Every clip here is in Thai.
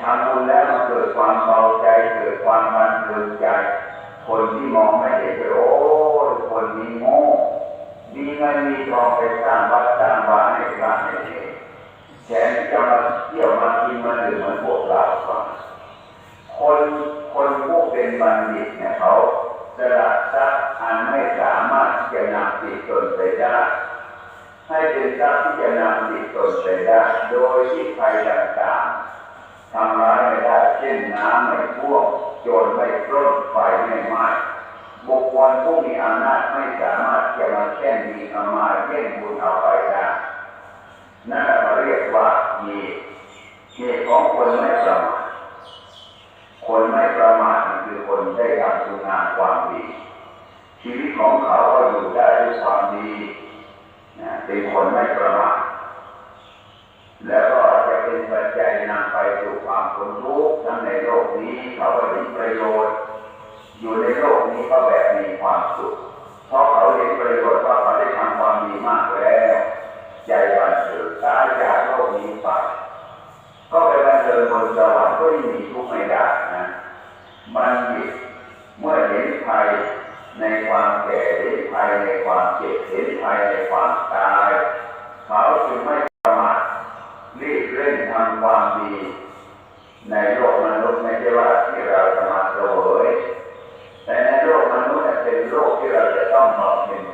ทำบุญแล้วมันเกิดความเบาใจ เกิดความบันเทิงใจ คนที่มองไม่เห็นโอ้คนนี้โง่มีเงินมีทองไปสร้างวัดสร้างวาให้พระให้เนรแทนที่จะมาเที่ยวมากินมาดื่มเหมือนพวกเราก่อนคนคนผู้เป็นบัณฑิตเนี่ยเขาสละทรัพย์อันไม่สามารถที่จะนำติดตนไปได้ให้เป็นทรัพย์ที่จะนำติดตนไปได้ โดยที่ภัยต่าง คคลผู้มีอำนาจไม่สามารถจะมาแค่นมีอามาเย่งบุญเอาไปได้นั่นเราเรียกว่ามีเหตุของคนไม่ประมาทคนไม่ประมาทคือคนได้ทำคุณงามความดี ชีวิตของเขาก็อยู่ได้ด้วยความดีนะเป็นคนไม่ประมาทแล้วก็จะเป็นปัจจัยนำไปสู่ความพ้นทุกข์ทั้งในโลกนี้เขาก็เห็นประโยชน์ อยู่ในโลกนี้ก็แบบ สุข เพราะเขาเห็นประโยชน์ว่าเขาได้ทำความดีมากแล้วใจบันเทิงตายจากโลกนี้ไปก็ไปบันเทิงบนสวรรค์ก็ยังมีทุกข์ไม่ได้นะบัณฑิตเมื่อเห็นภัยในความแก่เห็นภัยในความเจ็บเห็นภัยในความตายเขาจึงไม่ประมาทรีบเร่งทำความดีในโลก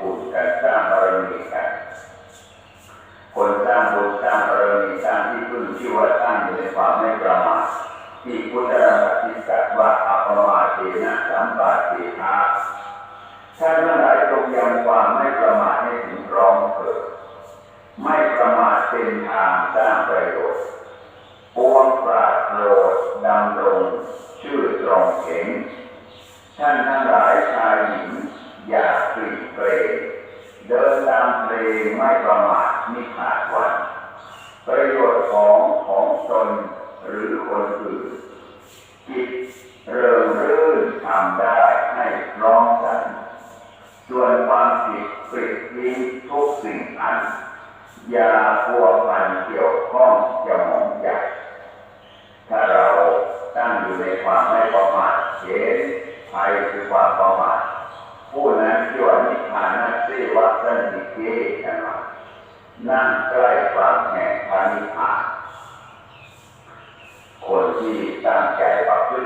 บุญกันสร้างบารมีกันคนสร้างบุญสร้างบารมีสร้างที่พึ่งที่ว่าสร้างอยู่ในความไม่ประมาทที่พุทธธรรมติกัดว่าอัปมาเทนะสัมปาเทนะท่านทั้งหลายจงยังความไม่ประมาทให้ถึงร้อมเถิดไม่ประมาทเป็นทางสร้างประโยชน์ปวงปราดโปรดดำรงชื่อตรงเข็งท่านทั้งหลายชายาปลีกเปรย์เดินตามเพลงไม่ประมาทมิขาดวัน ประโยชน์ของของตน หรือคนอื่นจิตเริงรื่นทำได้ให้ร้อมกันส่วนความผิดปิดทิ้งทุกสิ่งอันอย่าพัวพันเกี่ยวข้องจะหมองใจถ้าเราตั้งอยู่ในความไม่ประมาทเห็นภัยคือความประมาทผู้นั้นที่ว่านิพพานัสเสวะสันติเกกันนั่งใกล้ความแห่งพานิพพาน คนที่ตั้งใจประพฤติ